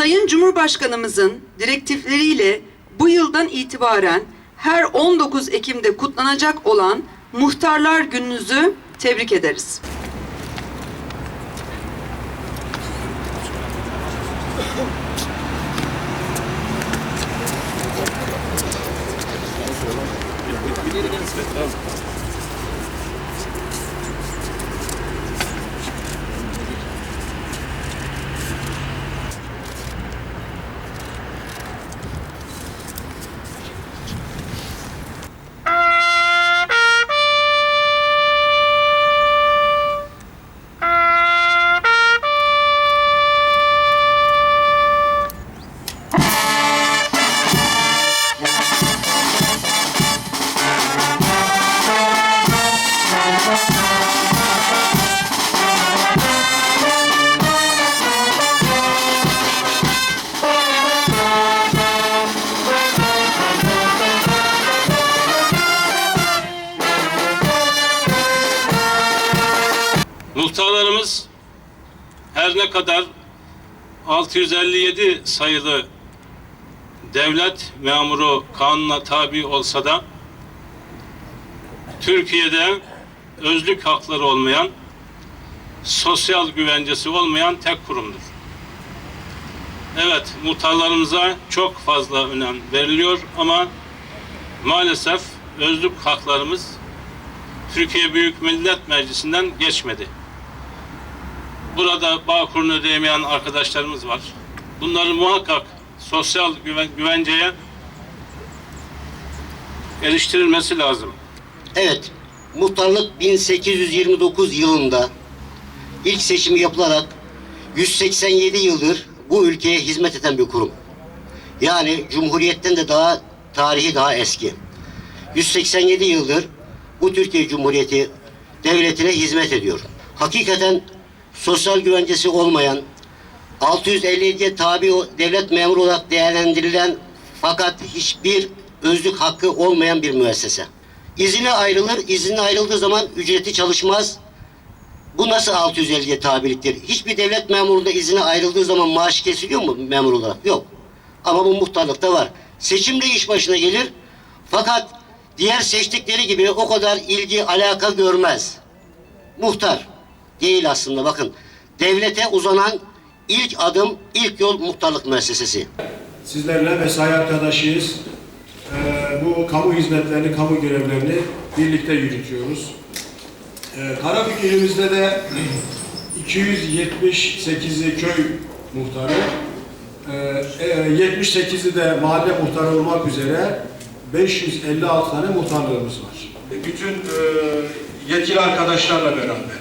Sayın Cumhurbaşkanımızın direktifleriyle bu yıldan itibaren her 19 Ekim'de kutlanacak olan Muhtarlar Gününüzü tebrik ederiz. Muhtarlarımız her ne kadar 657 sayılı devlet memuru kanuna tabi olsa da Türkiye'de özlük hakları olmayan, sosyal güvencesi olmayan tek kurumdur. Evet, muhtarlarımıza çok fazla önem veriliyor ama maalesef özlük haklarımız Türkiye Büyük Millet Meclisi'nden geçmedi. Burada Bağkur'unu ödeyemeyen arkadaşlarımız var. Bunların muhakkak sosyal güven, güvenceye eriştirilmesi lazım. Evet, muhtarlık 1829 yılında ilk seçimi yapılarak 187 yıldır bu ülkeye hizmet eden bir kurum. Yani Cumhuriyet'ten de daha tarihi daha eski. 187 yıldır bu Türkiye Cumhuriyeti devletine hizmet ediyor. Hakikaten sosyal güvencesi olmayan, 657'ye tabi devlet memuru olarak değerlendirilen fakat hiçbir özlük hakkı olmayan bir müessese. İzine ayrılır, izine ayrıldığı zaman ücreti çalışmaz. Bu nasıl 650'ye tabiliktir? Hiçbir devlet memurunda izine ayrıldığı zaman maaş kesiliyor mu memur olarak? Yok. Ama bu muhtarlıkta var. Seçimde iş başına gelir. Fakat diğer seçtikleri gibi o kadar ilgi, alaka görmez. Muhtar değil aslında bakın. Devlete uzanan ilk adım, ilk yol muhtarlık müessesesi. Sizlerle mesai arkadaşıyız. Bu kamu hizmetlerini, kamu görevlerini birlikte yürütüyoruz. Ee, Karabük ilimizde de 278'i köy muhtarı, ee, e, 78'i de mahalle muhtarı olmak üzere 556 tane muhtarlığımız var. Bütün e, yetkili arkadaşlarla beraber,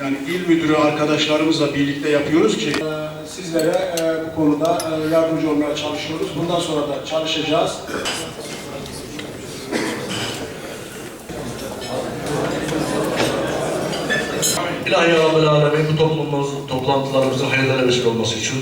yani il müdürü arkadaşlarımızla birlikte yapıyoruz ki e, sizlere e, bu konuda e, yardımcı olmaya çalışıyoruz. Bundan sonra da çalışacağız. İlahi Rabbel Alemin bu toplumumuz, toplantılarımızın hayırlara vesile olması için